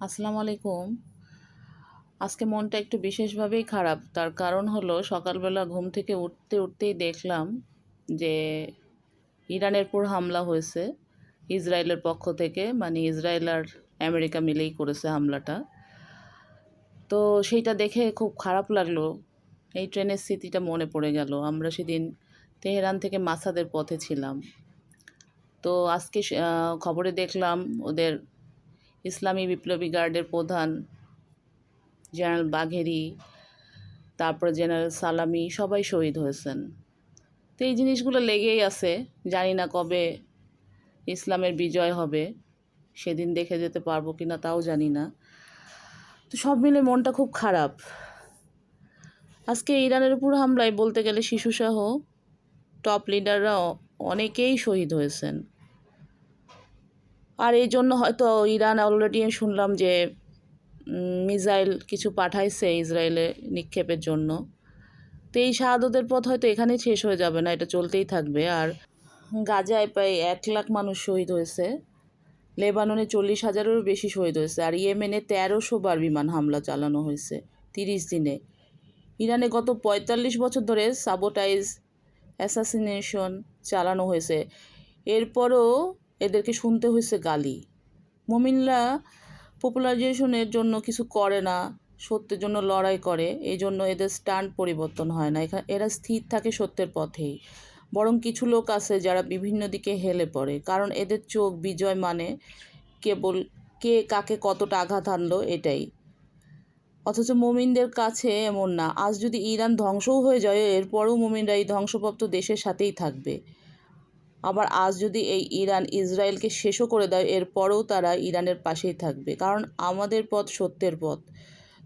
আসসালামু আলাইকুম আজকে মনটা একটু বিশেষভাবেই খারাপ। তার কারণ হলো সকালবেলা ঘুম থেকে উঠতে উঠতেই দেখলাম যে ইরানের পর হামলা হয়েছে, ইসরায়েলের পক্ষ থেকে। মানে ইসরায়েল আর আমেরিকা মিলেই করেছে হামলাটা। তো সেইটা দেখে খুব খারাপ লাগল। এই ট্রেনের স্মৃতিটা মনে পড়ে গেল। আমরা সেদিন তেহরান থেকে মাসাদের পথে ছিলাম। তো আজকে খবরে দেখলাম ওদের ইসলামী বিপ্লবী গার্ডের প্রধান জেনারেল বাঘেরি, তারপর জেনারেল সালামি, সবাই শহীদ হয়েছেন। তো এই জিনিসগুলো লেগেই আছে, জানি না কবে ইসলামের বিজয় হবে, সেদিন দেখে যেতে পারব কি না তাও জানি না। তো সব মিলে মনটা খুব খারাপ। আজকে ইরানের উপর হামলায় বলতে গেলে শিশুসহ টপ লিডাররা অনেকেই শহীদ হয়েছেন। আর এই জন্য হয়তো ইরান অলরেডি শুনলাম যে মিসাইল কিছু পাঠাইছে ইসরায়েলে নিক্ষেপের জন্য। তো এই শাহাদতের পথ হয়তো এখানেই শেষ হয়ে যাবে না, এটা চলতেই থাকবে। আর গাজায় প্রায় এক লাখ মানুষ শহীদ হয়েছে। লেবাননে চল্লিশ হাজারেরও বেশি শহীদ হয়েছে। আর ইয়েমেনে তেরোশো বার বিমান হামলা চালানো হয়েছে তিরিশ দিনে। ইরানে গত পঁয়তাল্লিশ বছর ধরে সাবোটাইজ অ্যাসাসিনেশন চালানো হয়েছে। এরপরও এদেরকে শুনতে হয়েছে গালি। মমিনরা পপুলারাইজেশনের জন্য কিছু করে না, সত্যের জন্য লড়াই করে এই জন্য এদের স্ট্যান্ড পরিবর্তন হয় না। এখানে এরা স্থির থাকে সত্যের পথেই। বরং কিছু লোক আছে যারা বিভিন্ন দিকে হেলে পড়ে। কারণ এদের চোখ বিজয় মানে কেবল কে কাকে কতটা আঘাত আনলো এটাই। অথচ মোমিনদের কাছে এমন না। আজ যদি ইরান ধ্বংসও হয়ে যায়, এরপরও মোমিনরা এই ধ্বংসপ্রাপ্ত দেশের সাথেই থাকবে। আবার আজ যদি এই ইরান ইসরায়েলকে শেষও করে দেয়, এরপরেও তারা ইরানের পাশেই থাকবে। কারণ আমাদের পথ সত্যের পথ।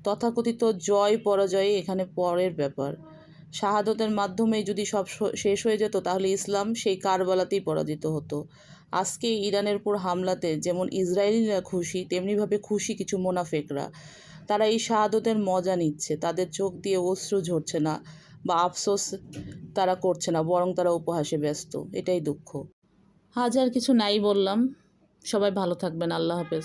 তথাকথিত জয় পরাজয় এখানে পরের ব্যাপার। শাহাদতের মাধ্যমে যদি সব শেষ হয়ে যেত, তাহলে ইসলাম সেই কারবালাতেই পরাজিত হতো। আজকে ইরানের উপর হামলাতে যেমন ইসরায়েলিরা খুশি, তেমনিভাবে খুশি কিছু মোনাফেকরা। তারা এই শাহাদতের মজা নিচ্ছে, তাদের চোখ দিয়ে অশ্রু ঝরছে না। বা আফসোস তারা করছে না, বরং তারা উপহাসে ব্যস্ত, এটাই দুঃখ। হাজার কিছু নাই বললাম। সবাই ভালো থাকবেন, আল্লাহ হাফেজ।